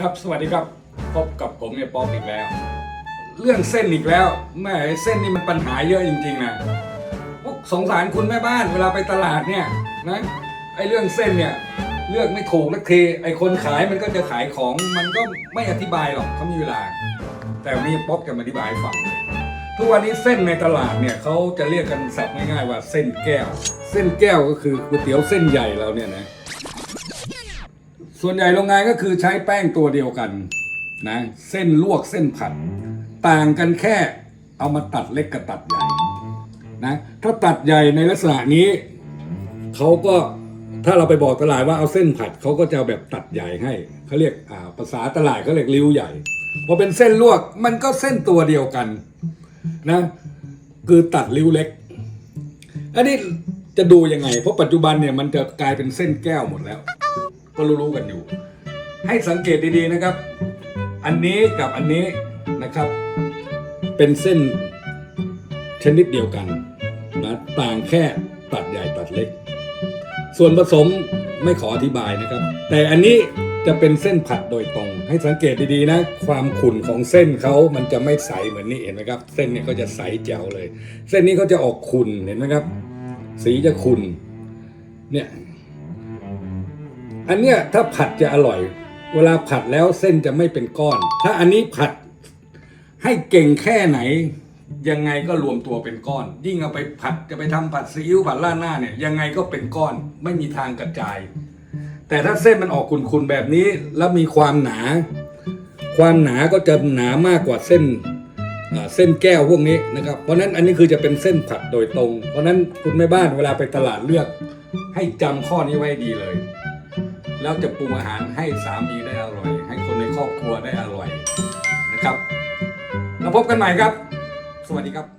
ครับสวัสดีครับพบกับผมเนี่ยป๊อปอีกแล้ว เรื่องเส้นอีกแล้วแม่เส้นนี่มันปัญหาเยอะจริง ๆนะสงสารคุณแม่บ้านเวลาไปตลาดเนี่ยนะไอ้เรื่องเส้นเนี่ยเลือกไม่ถูกสักทีไอคนขายมันก็จะขายของมันก็ไม่อธิบายหรอกเขามีเวลา แต่วันนี้ป๊อปจะมาอธิบายให้ฟัง ทุกวันนี้เส้นในตลาดเนี่ยเขาจะเรียกกันศัพท์ง่ายๆว่าเส้นแก้ว เส้นแก้วก็คือก๋วยเตี๋ยวเส้นใหญ่เราเนี่ยนะ ส่วนใหญ่โรงงานก็คือใช้แป้งตัวเดียวกันนะเส้นลวกเส้นผัด ต่างกันแค่เอามาตัดเล็กกับตัดใหญ่นะถ้าตัดใหญ่ในลักษณะนี้เขาก็ถ้าเราไปบอกตลาดว่าเอาเส้นผัดเขาก็จะแบบตัดใหญ่ให้เขาเรียกอ่าภาษาตลาดเขาเรียกริ้วใหญ่พอเป็นเส้นลวกมันก็เส้นตัวเดียวกันนะคือตัดริ้วเล็ก อันนี้จะดูยังไง เพราะปัจจุบันเนี่ยมันจะกลายเป็นเส้นแก้วหมดแล้ว ก็รู้ๆกันอยู่ ให้สังเกตดีๆนะครับ อันนี้กับอันนี้นะครับ เป็นเส้นชนิดเดียวกันนะต่างแค่ตัดใหญ่ตัดเล็ก ส่วนผสมไม่ขออธิบายนะครับ แต่อันนี้จะเป็นเส้นผัดโดยตรง ให้สังเกตดีๆนะ ความขุ่นของเส้นเขามันจะไม่ใสเหมือนนี่เห็นไหมครับ เส้นเนี่ยก็จะใสแจ๋วเลย เส้นนี้เขาจะออกขุ่นเห็นไหมครับ สีจะขุ่นเนี่ย อันเนี้ยถ้าผัดจะอร่อย เวลาผัดแล้วเส้นจะไม่เป็นก้อน ถ้าอันนี้ผัดให้เก่งแค่ไหน ยังไงก็รวมตัวเป็นก้อน ยิ่งเอาไปผัดจะไปทำผัดซีอิ๊วผัดราหน้าเนี่ยยังไงก็เป็นก้อนไม่มีทางกระจาย แต่ถ้าเส้นมันออกขุ่นๆแบบนี้แล้วมีความหนา ความหนาก็จะหนามากกว่าเส้นเส้นแก้วพวกนี้นะครับเพราะนั้นอันนี้คือจะเป็นเส้นผัดโดยตรง เพราะนั้นคุณแม่บ้านเวลาไปตลาดเลือก ให้จำข้อนี้ไว้ดีเลย แล้วจะปรุงอาหารให้สามีได้อร่อย ให้คนในครอบครัวได้อร่อยนะครับแล้วพบกันใหม่ครับ สวัสดีครับ